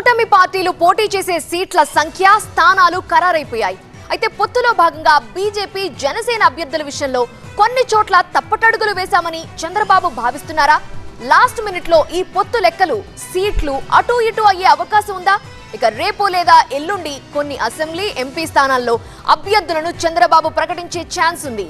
కూటమి పార్టీలు పోటీ చేసే సీట్ల సంఖ్య స్థానాలు ఖరారైపోయాయి. అయితే పొత్తులో భాగంగా బీజేపీ జనసేన అభ్యర్థుల విషయంలో కొన్ని చోట్ల తప్పటడుగులు వేశామని చంద్రబాబు భావిస్తున్నారా? లాస్ట్ మినిట్లో ఈ పొత్తు లెక్కలు సీట్లు అటు ఇటు అయ్యే అవకాశం ఉందా? ఇక రేపు లేదా ఎల్లుండి కొన్ని అసెంబ్లీ ఎంపీ స్థానాల్లో అభ్యర్థులను చంద్రబాబు ప్రకటించే ఛాన్స్ ఉంది.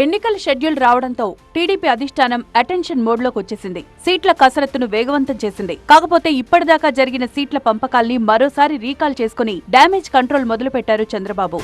ఎన్నికల షెడ్యూల్ రావడంతో టీడీపీ అధిష్టానం అటెన్షన్ మోడ్లోకి వచ్చేసింది. సీట్ల కసరత్తును వేగవంతం చేసింది. కాకపోతే ఇప్పటిదాకా జరిగిన సీట్ల పంపకాల్ని మరోసారి రీకాల్ చేసుకుని డ్యామేజ్ కంట్రోల్ మొదలుపెట్టారు చంద్రబాబు.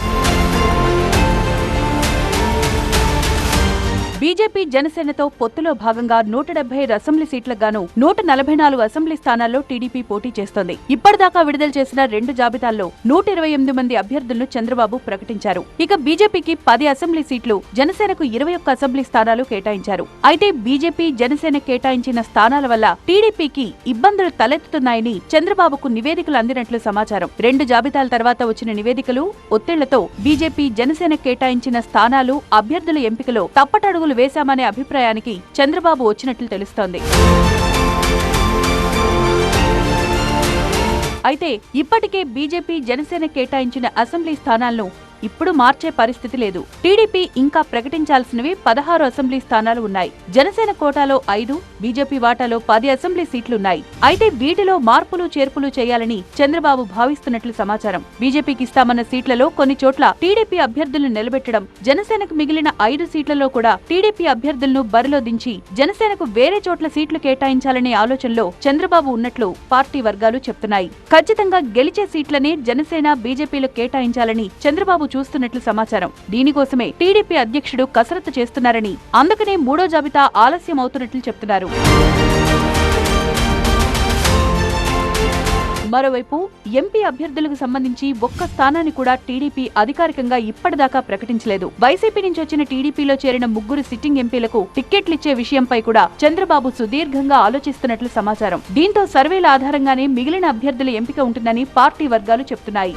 బీజేపీ జనసేనతో పొత్తులో భాగంగా నూట డెబ్బై ఐదు అసెంబ్లీ సీట్లకు గాను నూట నలభై నాలుగు అసెంబ్లీ స్థానాల్లో టీడీపీ పోటీ చేస్తోంది. ఇప్పటిదాకా విడుదల చేసిన రెండు జాబితాల్లో నూట ఇరవై ఎనిమిది మంది అభ్యర్థులను చంద్రబాబు ప్రకటించారు. ఇక బీజేపీకి పది అసెంబ్లీ సీట్లు జనసేనకు ఇరవై ఒక్క అసెంబ్లీ స్థానాలు కేటాయించారు. అయితే బీజేపీ జనసేన కేటాయించిన స్థానాల వల్ల టీడీపీకి ఇబ్బందులు తలెత్తుతున్నాయని చంద్రబాబుకు నివేదికలు అందినట్లు సమాచారం. రెండు జాబితాల తర్వాత వచ్చిన నివేదికలు ఒత్తిళ్ళతో బీజేపీ జనసేన కేటాయించిన స్థానాలు అభ్యర్థుల ఎంపికలో తప్పటడుగులు వేశామనే అభిప్రాయానికి చంద్రబాబు వచ్చినట్లు తెలుస్తోంది. అయితే ఇప్పటికే బీజేపీ జనసేన కేటాయించిన అసెంబ్లీ స్థానాలను ఇప్పుడు మార్చే పరిస్థితి లేదు. టీడీపీ ఇంకా ప్రకటించాల్సినవి పదహారు అసెంబ్లీ స్థానాలు ఉన్నాయి. జనసేన కోటాలో ఐదు బీజేపీ వాటాలో పది అసెంబ్లీ సీట్లున్నాయి. అయితే వీటిలో మార్పులు చేర్పులు చేయాలని చంద్రబాబు భావిస్తున్నట్లు సమాచారం. బీజేపీకి ఇస్తామన్న సీట్లలో కొన్ని చోట్ల టీడీపీ అభ్యర్థులను నిలబెట్టడం జనసేనకు మిగిలిన ఐదు సీట్లలో కూడా టీడీపీ అభ్యర్థులను బరిలో దించి జనసేనకు వేరే చోట్ల సీట్లు కేటాయించాలనే ఆలోచనలో చంద్రబాబు ఉన్నట్లు పార్టీ వర్గాలు చెప్తున్నాయి. ఖచ్చితంగా గెలిచే సీట్లనే జనసేన బీజేపీలు కేటాయించాలని చంద్రబాబు చూస్తున్నట్లు సమాచారం. దీనికోసమే టీడీపీ అధ్యక్షుడు కసరత్తు చేస్తున్నారని అందుకనే మూడో జాబితా ఆలస్యం అవుతున్నట్లు చెప్తున్నారు. మరోవైపు ఎంపీ అభ్యర్థులకు సంబంధించి ఒక్క స్థానాన్ని కూడా టీడీపీ అధికారికంగా ఇప్పటిదాకా ప్రకటించలేదు. వైసీపీ నుంచి వచ్చిన టీడీపీలో చేరిన ముగ్గురు సిట్టింగ్ ఎంపీలకు టిక్కెట్లిచ్చే విషయంపై కూడా చంద్రబాబు సుదీర్ఘంగా ఆలోచిస్తున్నట్లు సమాచారం. దీంతో సర్వేల ఆధారంగానే మిగిలిన అభ్యర్థుల ఎంపిక ఉంటుందని పార్టీ వర్గాలు చెప్తున్నాయి.